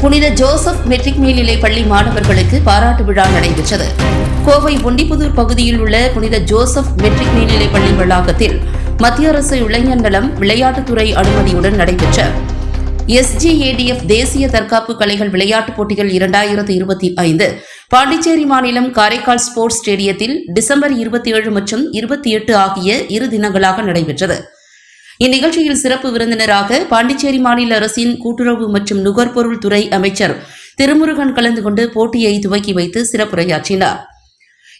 புனித Joseph matric மேல்நிலை பள்ளி மாணவர்களுக்கு பாராட்டு விழா நடைபெற்றது. கோவை ஒண்டிப்புதூர் பகுதியில் உள்ள புனித ஜோசப் மெட்ரிக் மேல்நிலை பள்ளி வளாகத்தில் மத்திய அரசு இளைஞர் நலம் விளையாட்டுத்துறை அனுமதியுடன் நடைபெற்ற எஸ்ஜிஏடிஎஃப் தேசிய தற்காப்பு கலைகள் விளையாட்டுப் போட்டிகள் இரண்டாயிரத்து இருபத்தி ஐந்து பாண்டிச்சேரி மாநிலம் காரைக்கால் ஸ்போர்ட்ஸ் ஸ்டேடியத்தில் டிசம்பர் இருபத்தி ஏழு மற்றும் இருபத்தி எட்டு ஆகிய இரு தினங்களாக நடைபெற்றது. இந்நிகழ்ச்சியில் சிறப்பு விருந்தினராக பாண்டிச்சேரி மாநில அரசின் கூட்டுறவு மற்றும் நுகர்பொருள் துறை அமைச்சர் திருமுருகன் கலந்து கொண்டு போட்டியை துவக்கி வைத்து சிறப்புரையாற்றினார்.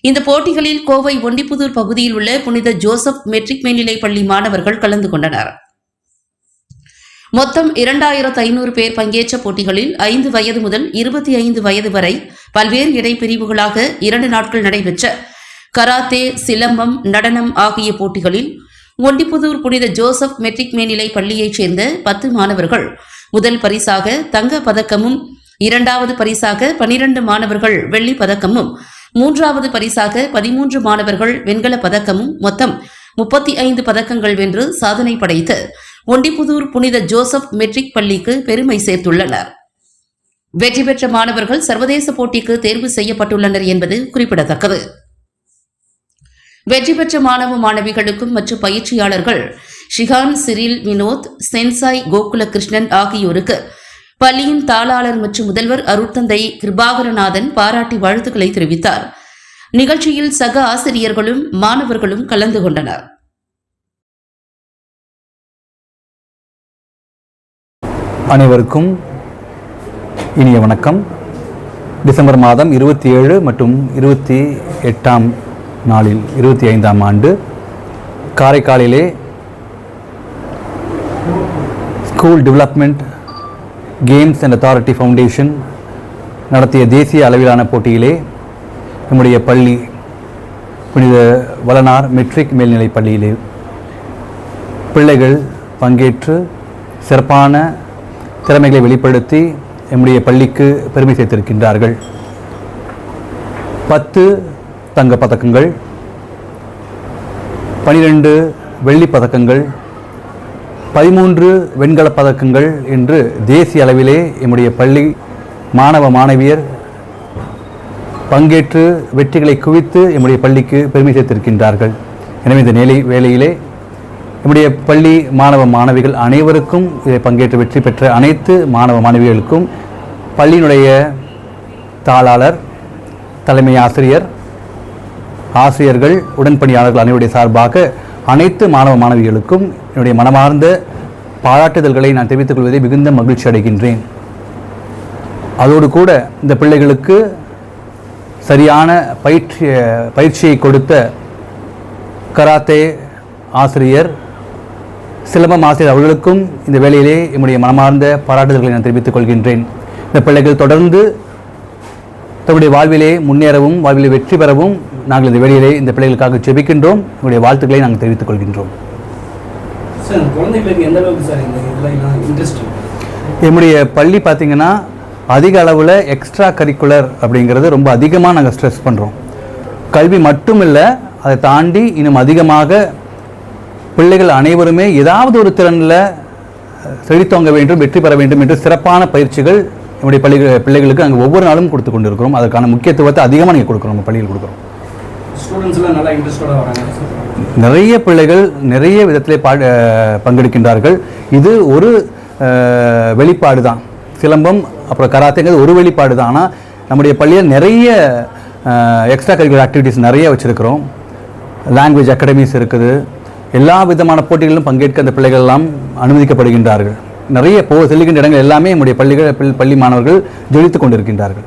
இந்த போட்டிகளில் கோவை ஒண்டிப்புதூர் பகுதியில் உள்ள புனித ஜோசப் மெட்ரிக் மேல்நிலைப் பள்ளி மாணவர்கள் கலந்து கொண்டனர். மொத்தம் இரண்டாயிரத்து ஐநூறு பேர் பங்கேற்ற போட்டிகளில் ஐந்து வயது முதல் இருபத்தி ஐந்து வயது வரை பல்வேறு இடைப்பிரிவுகளாக இரண்டு நாட்கள் நடைபெற்ற. கராத்தே சிலம்பம் நடனம் ஆகிய போட்டிகளில் ஒண்டிப்புதூர் புனித ஜோசப் மெட்ரிக் மேல்நிலை பள்ளியைச் சேர்ந்த பத்து மாணவர்கள். முதல் பரிசாக தங்க பதக்கமும் இரண்டாவது பரிசாக பனிரண்டு மாணவர்கள் வெள்ளி பதக்கமும் மூன்றாவது பரிசாக பதிமூன்று மாணவர்கள் வெண்கல பதக்கமும் மொத்தம் முப்பத்தி ஐந்து பதக்கங்கள் வென்று சாதனை படைத்து ஒண்டிப்புதூர் புனித ஜோசப் மெட்ரிக் பள்ளிக்கு பெருமை சேர்த்துள்ளனர். வெற்றி பெற்ற மாணவர்கள் சர்வதேச போட்டிக்கு தேர்வு செய்யப்பட்டுள்ளனர் என்பது குறிப்பிடத்தக்கது. வெற்றி பெற்ற மாணவ மாணவிகளுக்கும் மற்றும் பயிற்சியாளர்கள் shihan Cyril Vinod sensei Gokula Krishnan ஆகியோருக்கு பள்ளியின் தாளாளர் மற்றும் முதல்வர் அருட்தந்தை கிருபாகரநாதன் பாராட்டி வாழ்த்துக்களை தெரிவித்தார். நிகழ்ச்சியில் சக ஆசிரியர்களும் மாணவர்களும் கலந்து கொண்டனர். அனைவருக்கும் இனிய வணக்கம். டிசம்பர் மாதம் இருபத்தி ஏழு மற்றும் இருபத்தி எட்டாம் நாளில் இருபத்தி ஐந்தாம் ஆண்டு காரைக்காலிலே school development games and authority foundation நடத்திய தேசிய அளவிலான போட்டியிலே நம்முடைய பள்ளி புனித வளனார் மெட்ரிக் மேல்நிலைப் பள்ளியிலே பிள்ளைகள் பங்கேற்று சிறப்பான திறமைகளை வெளிப்படுத்தி நம்முடைய பள்ளிக்கு பெருமை சேர்த்திருக்கின்றார்கள். பத்து தங்க பதக்கங்கள் பனிரெண்டு வெள்ளி பதக்கங்கள் பதிமூன்று வெண்கலப் பதக்கங்கள் என்று தேசிய அளவிலே எம்முடைய பள்ளி மாணவ மாணவியர் பங்கேற்று வெற்றிகளை குவித்து எம்முடைய பள்ளிக்கு பெருமை சேர்த்திருக்கின்றார்கள். எனவே இந்த நிலை வேளையிலே நம்முடைய பள்ளி மாணவ மாணவிகள் அனைவருக்கும் இதை பங்கேற்று வெற்றி பெற்ற அனைத்து மாணவ மாணவிகளுக்கும் பள்ளியினுடைய தாளாளர் தலைமை ஆசிரியர் ஆசிரியர்கள் உடன்பணியாளர்கள் அனைவருடைய சார்பாக அனைத்து மாணவ மாணவிகளுக்கும் என்னுடைய மனமார்ந்த பாராட்டுதல்களை நான் தெரிவித்துக் கொள்வதை மிகுந்த மகிழ்ச்சி அடைகின்றேன். அதோடு கூட இந்த பிள்ளைகளுக்கு சரியான பயிற்சி பயிற்சியை கொடுத்த கராத்தே ஆசிரியர் சிலம்பம் ஆசிரியர் அவர்களுக்கும் இந்த வேளையிலே என்னுடைய மனமார்ந்த பாராட்டுதல்களை நான் தெரிவித்துக் கொள்கின்றேன். இந்த பிள்ளைகள் தொடர்ந்து தன்னுடைய வாழ்விலே முன்னேறவும் வாழ்விலே வெற்றி பெறவும் நாங்கள் இந்த வேளையிலே இந்த பிள்ளைகளுக்காக ஜெபிக்கின்றோம் எங்களுடைய வாழ்த்துக்களை நாங்கள் தெரிவித்துக் கொள்கின்றோம். என்னுடைய பள்ளி பார்த்திங்கன்னா அதிக அளவில் எக்ஸ்ட்ரா கரிக்குலர் அப்படிங்கிறது ரொம்ப அதிகமாக நாங்கள் ஸ்ட்ரெஸ் பண்ணுறோம் கல்வி மட்டும் இல்லை அதை தாண்டி இன்னும் அதிகமாக பிள்ளைகள் அனைவருமே ஏதாவது ஒரு திறனில் செழித்தோங்க வேண்டும் வெற்றி பெற வேண்டும் என்று சிறப்பான பயிற்சிகள் நம்முடைய பள்ளி பிள்ளைகளுக்கு நாங்கள் ஒவ்வொரு நாளும் கொடுத்து கொண்டிருக்கிறோம். அதற்கான முக்கியத்துவத்தை அதிகமாக நீங்கள் கொடுக்குறோம் நம்ம பள்ளியில் கொடுக்குறோம். நல்லா இன்ட்ரெஸ்டோட வராங்க. நிறைய பிள்ளைகள் நிறைய விதத்தில் பா பங்கெடுக்கின்றார்கள். இது ஒரு வெளிப்பாடு தான். சிலம்பம் அப்புறம் கராத்தேங்கிறது ஒரு வெளிப்பாடு தான். ஆனால் நம்முடைய பள்ளியில் நிறைய எக்ஸ்ட்ரா கரிக்குலர் ஆக்டிவிட்டீஸ் நிறைய வச்சுருக்கிறோம். லாங்குவேஜ் அகாடமிஸ் இருக்குது. எல்லா விதமான போட்டிகளிலும் பங்கேற்க அந்த பிள்ளைகள் எல்லாம் அனுமதிக்கப்படுகின்றார்கள். நிறைய போ செல்லுகின்ற இடங்கள் எல்லாமே நம்முடைய பள்ளிகள் பள்ளி மாணவர்கள் ஜொலித்து கொண்டிருக்கின்றார்கள்.